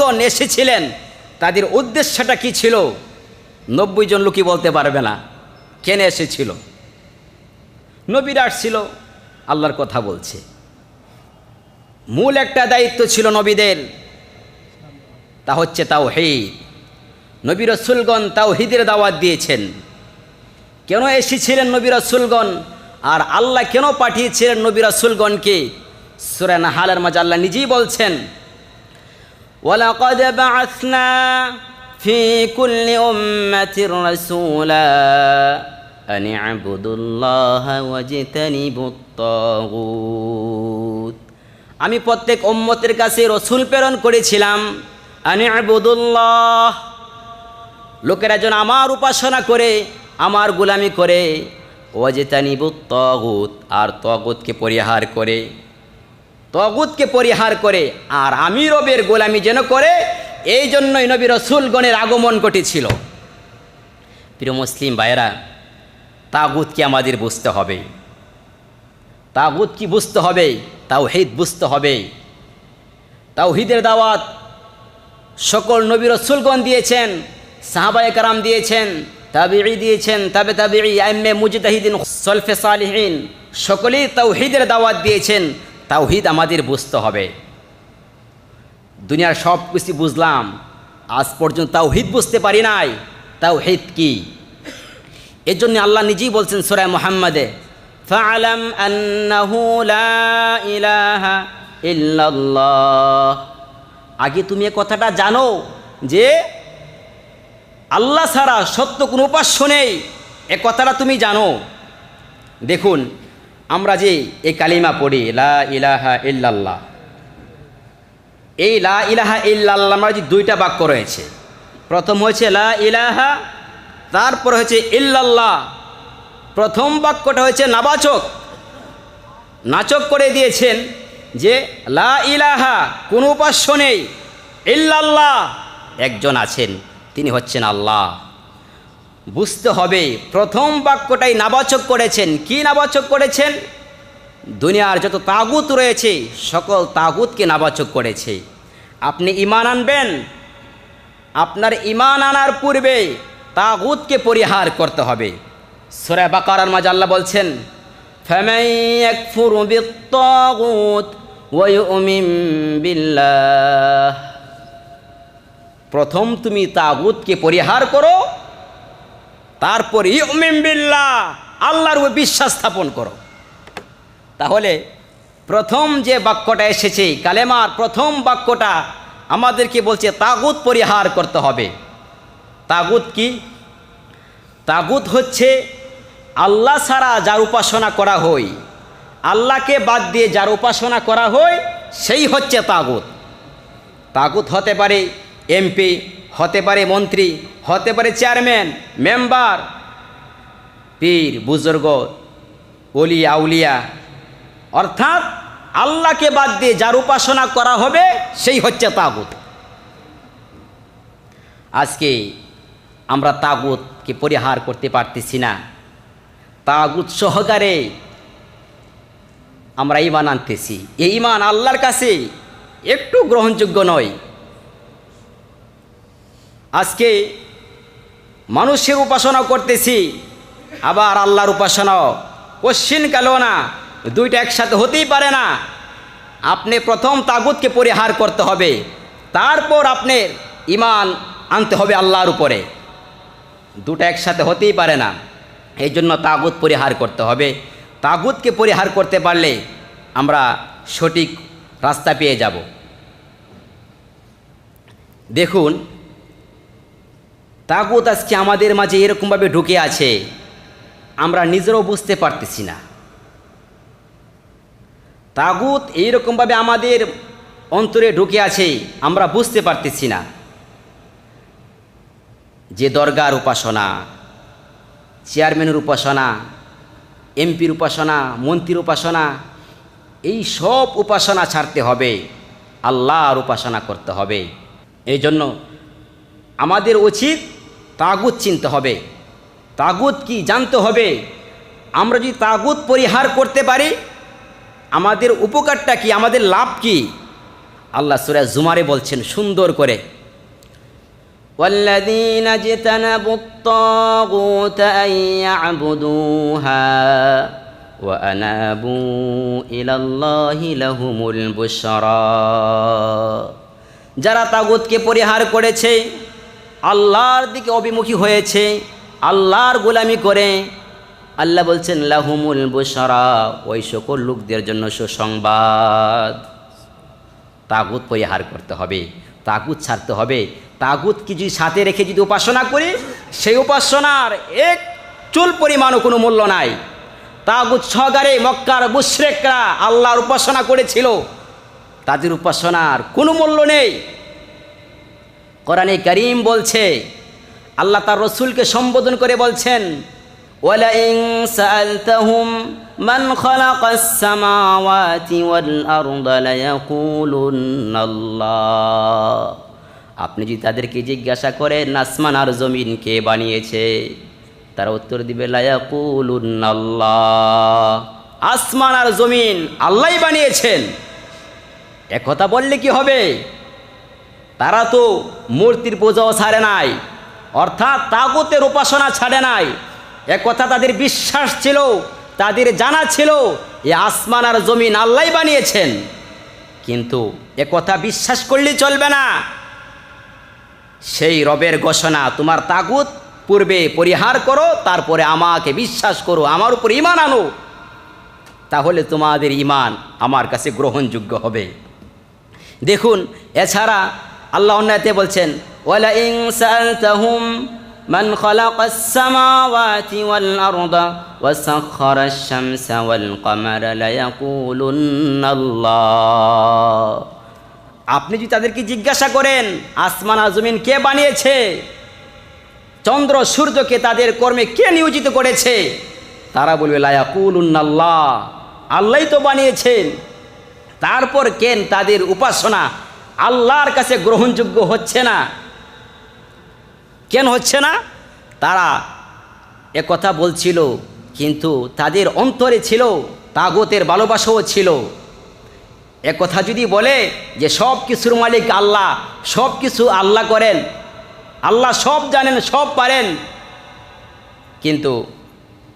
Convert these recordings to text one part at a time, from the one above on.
রসুলগণ এসেছিলেন, তাদের উদ্দেশ্যটা কি ছিল? নব্বই জন লোকই বলতে পারবে না, কেন এসেছিল? নবীরা আসছিল, আল্লাহর কথা বলছে। মূল একটা দায়িত্ব ছিল নবীদের, তা হচ্ছে তাও হেদ নবী রসুলগণ তাও হিদের দাওয়াত দিয়েছেন। কেন এসেছিলেন নবী রসুলগণ? আর আল্লাহ কেন পাঠিয়েছিলেন নবী রসুলগণকে? সুরান হালের মাঝে আল্লাহ নিজেই বলছেন ولقد بعثنا في كل أمة رسولا أن اعبدوا الله واجتنبوا الطاغوت আমি প্রত্যেক উম্মতের কাছে রসুল প্রেরণ করেছিলাম আনি আবুদুল্লাহ লোকেরা যেন আমার উপাসনা করে আমার গোলামি করে ওয়াজেতানিবু তগুত আর তগুতকে পরিহার করে তগুতকে পরিহার করে, আর আমি রবের গোলামি যেন করে, এই জন্যই নবী রসুলগণের আগমন ঘটেছিল। প্রিয় মুসলিম ভাইয়েরা তাগুতকে আমাদের বুঝতে হবে? তাগুত কি বুঝতে হবে? তাও তাওহিদ বুঝতে হবে। তাওহিদের দাওয়াত সকল নবী রসুলগণ দিয়েছেন, সাহাবায়ে কারাম দিয়েছেন, তাবিঈ দিয়েছেন, তাবে তাবিঈ, আইম্মে মুজতাহিদিন, সলফে সালিহিন, সকলেই তাওহিদের দাওয়াত দিয়েছেন। তাওহিদ আমাদের বুঝতে হবে। দুনিয়ার সব কিছু বুঝলাম, আজ পর্যন্ত তাওহিদ বুঝতে পারি নাই। তাওহিদ কি? এর জন্য আল্লাহ নিজেই বলছেন সোরায় মোহাম্মদে ফালাম আন্নাহু লা ইলাহা ইল্লাল্লাহ। আগে তুমি এ কথাটা জানো যে, আল্লাহ ছাড়া সত্য কোনো উপাস্য নেই। এ কথাটা তুমি জানো। দেখুন আমরা যে এই কালিমা পড়ি, লা ইলাহা ইল্লাল্লাহ। এই লা ইলাহা ইল্লাল্লাহ আমরা যে দুইটা বাক্য রয়েছে। প্রথম হয়েছে লা ইলাহা, তারপর হয়েছে ইল্লাল্লাহ। প্রথম বাক্যটা হয়েছে নাবাচক। নাচক করে দিয়েছেন যে লা ইলাহা, কোনো উপাস্য নেই। ইল্লাল্লাহ। একজন আছেন, তিনি হচ্ছেন আল্লাহ। বুঝতে হবে, প্রথম বাক্যটাই নাবাচক করেছেন। কি নাবাচক করেছেন? দুনিয়ার যত তাগুত রয়েছে, সকল তাগুতকে নাবাচক করেছে। আপনি ইমান আনবেন, আপনার ইমান আনার পূর্বে তাগুতকে পরিহার করতে হবে। সোরা বাকারার মাঝে আল্লাহ বলছেন প্রথম তুমি তাগুতকে পরিহার করো তারপর ইউমিন বিল্লাহ, আল্লাহর উপর বিশ্বাস স্থাপন করো। তাহলে প্রথম যে বাক্যটা এসেছে কালেমার প্রথম বাক্যটা আমাদেরকে বলছে, তাগুত পরিহার করতে হবে। তাগুত কি? তাগুত হচ্ছে, আল্লাহ ছাড়া যার উপাসনা করা হয়, আল্লাহকে বাদ দিয়ে যার উপাসনা করা হয়, সেই হচ্ছে তাগুত। তাগুত হতে পারে এমপি হতে পারে মন্ত্রী, হতে পারে চেয়ারম্যান, মেম্বার, পীর, বুজুর্গ অলি আউলিয়া। অর্থাৎ আল্লাহকে বাদ দিয়ে যার উপাসনা করা হবে, সেই হচ্ছে তাগুত। আজকে আমরা তাগুতকে পরিহার করতে পারতেছি না। তাগুত সহকারে আমরা ইমান আনতেছি। এই ইমান আল্লাহর কাছে একটু গ্রহণযোগ্য নয়। আজকে মানুষের উপাসনা করতেছি, আবার আল্লাহর উপাসনাও কোশ্চিন কালো না, দুইটা একসাথে হতেই পারে না। আপনি প্রথম তাগুতকে পরিহার করতে হবে, তারপর আপনার ইমান আনতে হবে আল্লাহর উপরে। দুটো একসাথে হতেই পারে না এই জন্য তাগুত পরিহার করতে হবে। তাগুতকে পরিহার করতে পারলে আমরা সঠিক রাস্তা পেয়ে যাব। দেখুন তাগুত আজকে আমাদের মাঝে এরকমভাবে ঢুকে আছে, আমরা নিজেরাও বুঝতে পারতেছি না। তাগুত এইরকমভাবে আমাদের অন্তরে ঢুকে আছে, আমরা বুঝতে পারতেছি না। যে দরগার উপাসনা, চেয়ারম্যানের উপাসনা, এমপির উপাসনা, মন্ত্রীর উপাসনা, এই সব উপাসনা ছাড়তে হবে, আল্লাহর উপাসনা করতে হবে। এই জন্য আমাদের উচিত তাগুত চিনতে হবে তাগুত কি জানতে হবে আমরা যদি তাগুত পরিহার করতে পারি আমাদের উপকারটা কি আমাদের লাভ কি আল্লাহ সুরা জুমারে বলছেন সুন্দর করে والذين اجتنبوا الطاغوت أن يعبدوها وأنابوا إلى الله لهم البشرى যারা তাগুতকে পরিহার করেছে আল্লাহর দিকে অভিমুখী হয়েছে, আল্লাহর গোলামি করে। আল্লাহ বলছেন, লাহুমুল বুশরা ওই সকল লোকদের জন্য সুসংবাদ। তাগুত পরিহার করতে হবে, তাগুত ছাড়তে হবে। তাগুত কি যদি সাথে রেখে যদি উপাসনা করি, সেই উপাসনার এক চুল পরিমাণও কোনো মূল্য নাই। তাগুত সহকারে মক্কার মুশ্রেকরা আল্লাহর উপাসনা করেছিল। তাদের উপাসনার কোনো মূল্য নেই। কোরআনে করিম বলছে আল্লাহ তার রসুলকে সম্বোধন করে বলছেন ولئن سألتهم من خلق السماوات والأرض ليقولن الله আপনি যদি তাদেরকে জিজ্ঞাসা করেন আসমান আর জমিন কে বানিয়েছে তারা উত্তর দিবে লায়াকুলুন্নাল্লাহ আসমান আর জমিন আল্লাহই বানিয়েছেন একথা বললে কি হবে তারা তো মূর্তির পূজাও ছাড়ে নাই, অর্থাৎ তাগতের উপাসনা ছাড়ে নাই। এক কথা তাদের বিশ্বাস ছিল, তাদের জানা ছিল, এ আসমান আর জমিন আল্লাহ বানিয়েছেন। কিন্তু এ কথা বিশ্বাস করলেই চলবে না। সেই রবের ঘোষণা, তোমার তাগুত পূর্বে পরিহার করো, তারপরে আমাকে বিশ্বাস করো, আমার উপর ইমান আনো। তাহলে তোমাদের ইমান আমার কাছে গ্রহণযোগ্য হবে। দেখুন, এছাড়া আল্লাহ অন্যায়তে বলছেন ولئن سألتهم من خلق السماوات والأرض وسخر الشمس والقمر ليقولن الله আপনি যদি তাদেরকে জিজ্ঞাসা করেন আসমান আর জমিন কে বানিয়েছে চন্দ্র সূর্যকে তাদের কর্মে কে নিয়োজিত করেছে তারা বলবে লায়াকুল্লাহ আল্লাহই তো বানিয়েছেন তারপর কেন তাদের উপাসনা আল্লাহর কাছে গ্রহণযোগ্য হচ্ছে না। কেন হচ্ছে না? তারা এ কথা বলছিল, কিন্তু তাদের অন্তরে ছিল, তাগতের ভালোবাসাও ছিল। এ কথা যদি বলে যে সব কিছুর মালিক আল্লাহ সব কিছু আল্লাহ করেন, আল্লাহ সব জানেন, সব পারেন, কিন্তু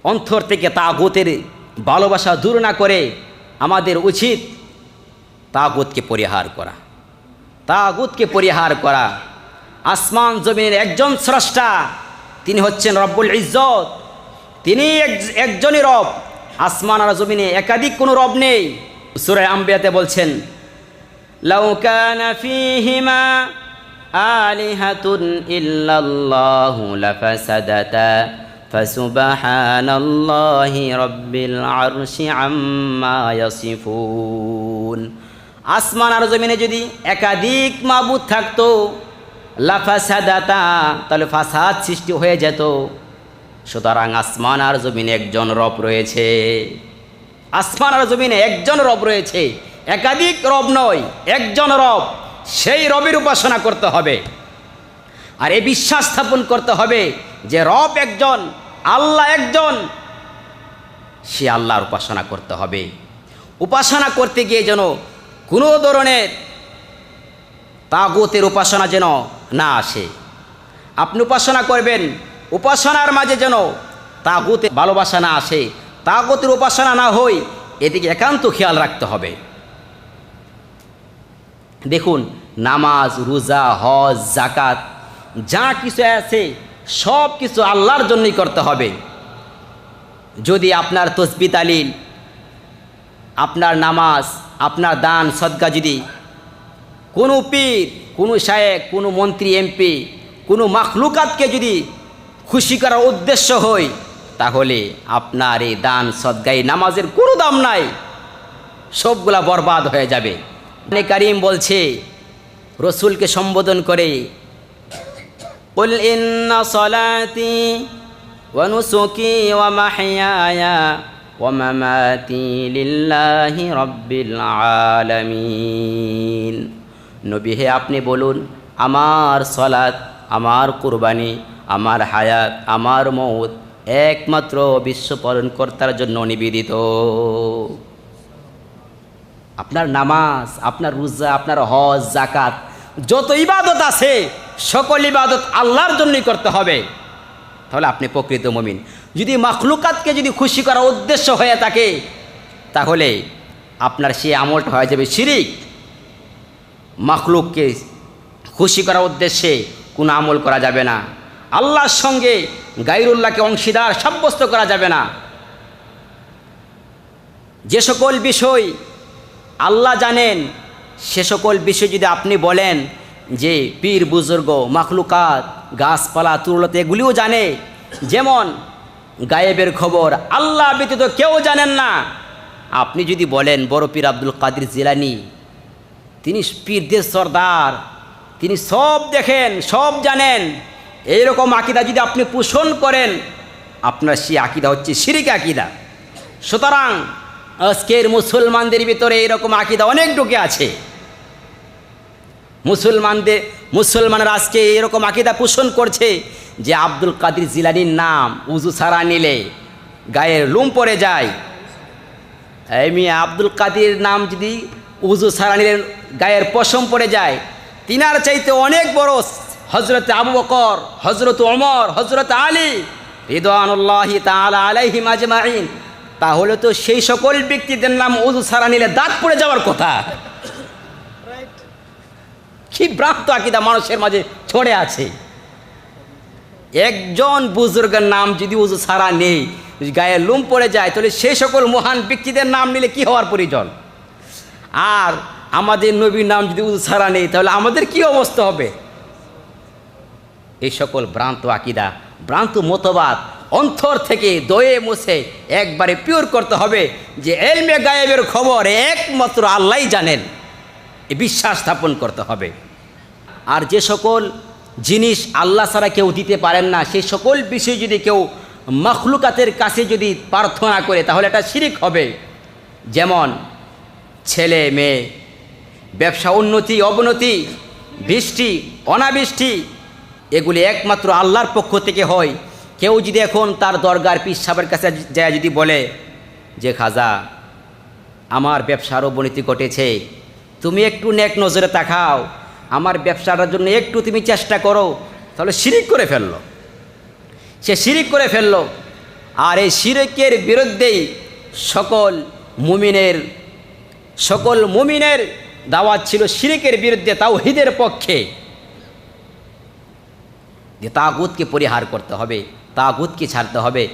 অন্তর থেকে তাগতের ভালোবাসা দূর না করে আমাদের উচিত তাগতকে পরিহার করা। তাগুতকে পরিহার করা। আসমান জমিনের একজন স্রষ্টা, তিনি হচ্ছেন রব্বুল ইজ্জত। তিনি একজনই রব। আসমান আর জমিনে একাধিক কোনো রব নেই। সুরায় আম্বিয়াতে বলছেন লাউকানা ফিহিমা আলিহাতুন ইল্লাল্লাহু লাফাসাদাতা, ফাসুবহানাল্লাহি রাব্বিল আরশি আম্মা ইয়াসিফুন। আসমান আর জমিনে যদি একাধিক মাবুদ থাকতো লাফাসাদাতা তাহলে ফাসাদ সৃষ্টি হয়ে যেত। সুতরাং আসমান আর জমিনে একজন রব রয়েছে। আসমান আর জমিনে একজন রব রয়েছে। একাধিক রব নয়, একজন রব। সেই রবের উপাসনা করতে হবে। আর এ বিশ্বাস স্থাপন করতে হবে যে রব একজন, আল্লাহ একজন। সে আল্লাহর উপাসনা করতে হবে। উপাসনা করতে গিয়ে যেন কোনো ধরনের তাগতের উপাসনা যেন না আসে। আপনি উপাসনা করবেন, উপাসনার মাঝে যেন তাগুতে ভালোবাসা না আসে। তাগতের উপাসনা না হই, এদিকে একান্ত খেয়াল রাখতে হবে। দেখুন, নামাজ, রোজা, হজ জাকাত যা কিছু আছে, সব কিছু আল্লাহর জন্যই করতে হবে। যদি আপনার তসবি তালিল, আপনার নামাজ আপনার দান সদকা যদি কোনো পীর কোনো শায়েক কোনো মন্ত্রী এমপি কোনো মাখলুকাতকে যদি খুশি করার উদ্দেশ্য হয় তাহলে আপনার এই দান সদগাই নামাজের কোনো দাম নাই সবগুলা বরবাদ হয়ে যাবে মানে কারিম বলছে রসুলকে সম্বোধন করে قل إن صلاتي ونسكي ومحياي ومماتي لله رب العالمين নবী হে আপনি বলুন আমার সলাৎ আমার কুরবানি আমার হায়াত আমার মৌত একমাত্র বিশ্ব পালনকর্তার জন্য নিবেদিত আপনার নামাজ আপনার রোজা আপনার হজ জাকাত যত ইবাদত আছে সকল ইবাদত আল্লাহর জন্যই করতে হবে তাহলে আপনি প্রকৃত মমিন যদি মাখলুকাতকে যদি খুশি করার উদ্দেশ্য হয়ে থাকে, তাহলে আপনার সেই আমলটা হয়ে যাবে শিরিক। মাখলুককে খুশি করার উদ্দেশ্যে কোনো আমল করা যাবে না। আল্লাহর সঙ্গে গাইরুল্লাহকে অংশীদার সাব্যস্ত করা যাবে না। যে সকল বিষয় আল্লাহ জানেন, সে সকল বিষয় যদি আপনি বলেন যে পীর, বুজুর্গ, মাখলুকাত, গাছপালা, তুরলতে, এগুলিও জানে, যেমন গায়েবের খবর, আল্লাহ ব্যতীত কেউ জানেন না। আপনি যদি বলেন, বড় পীর আব্দুল কাদির জিলানি, তিনি পীরদের সর্দার, তিনি সব দেখেন, সব জানেন। এইরকম আকিদা যদি আপনি পোষণ করেন, আপনার সেই আকিদা হচ্ছে শিরিক আকিদা। সুতরাং আজকের মুসলমানদের ভিতরে এরকম আকিদা অনেক ঢুকে আছে। মুসলমানদের, মুসলমানরা আজকে এরকম আকিদা পোষণ করছে যে আব্দুল কাদির জিলানির নাম উজু ছাড়া নিলে গায়ের লুম পড়ে যায়। এমনি আব্দুল কাদির নাম যদি উজু ছাড়া নিলে গায়ের পশম পড়ে যায়। তিনার চাইতে অনেক বড় হজরত আবু বকর হজরত ওমর হজরত আলী রিদানুল্লাহি তাআলা আলাইহিম আজমাইন তাহলে তো সেই সকল ব্যক্তিদের নাম উজু ছাড়া নিলে দাঁত পড়ে যাওয়ার কথা। কি ভ্রান্ত আকিদা মানুষের মাঝে ছড়ে আছে? একজন বুজুর্গের নাম যদি উজু ছাড়া নেই গায়ে লুম পড়ে যায়, তাহলে সেই সকল মহান ব্যক্তিদের নাম নিলে কি হওয়ার প্রয়োজন? আর আমাদের নবীর নাম যদি উজু ছাড়া নেই, তাহলে আমাদের কি অবস্থা হবে? এই সকল ভ্রান্ত আকিদা, ভ্রান্ত মতবাদ অন্তর থেকে দয়ে মুছে একবারে পিওর করতে হবে যে এলমে গায়েবের খবর একমাত্র আল্লাহই জানেন। বিশ্বাস স্থাপন করতে হবে। আর যে সকল জিনিস আল্লাহ ছাড়া কেউ দিতে পারেন না সেই সকল বিষয় যদি কেউ মখলুকাতের কাছে যদি প্রার্থনা করে, তাহলে এটা শিরিক হবে। যেমন, ছেলে, মেয়ে, ব্যবসা উন্নতি, অবনতি, বৃষ্টি, অনাবৃষ্টি, এগুলি একমাত্র আল্লাহর পক্ষ থেকে হয়। কেউ যদি এখন তার দরগার পীর সাহেবের কাছে যায় যদি বলে যে, খাজা, আমার ব্যবসার অবনতি ঘটেছে তুমি একটু নেক নজরে তাকাও। আমার ব্যবসাটার জন্য একটু তুমি চেষ্টা করো। তাহলে শিরিক করে ফেলল। সে শিরিক করে ফেলল। আর এই শিরিকের বিরুদ্ধেই সকল মুমিনের সকল মুমিনের দাওয়াত ছিল শিরিকের বিরুদ্ধে তাও হিদের পক্ষে। যে তাগুতকে পরিহার করতে হবে, তাগুতকে ছাড়তে হবে।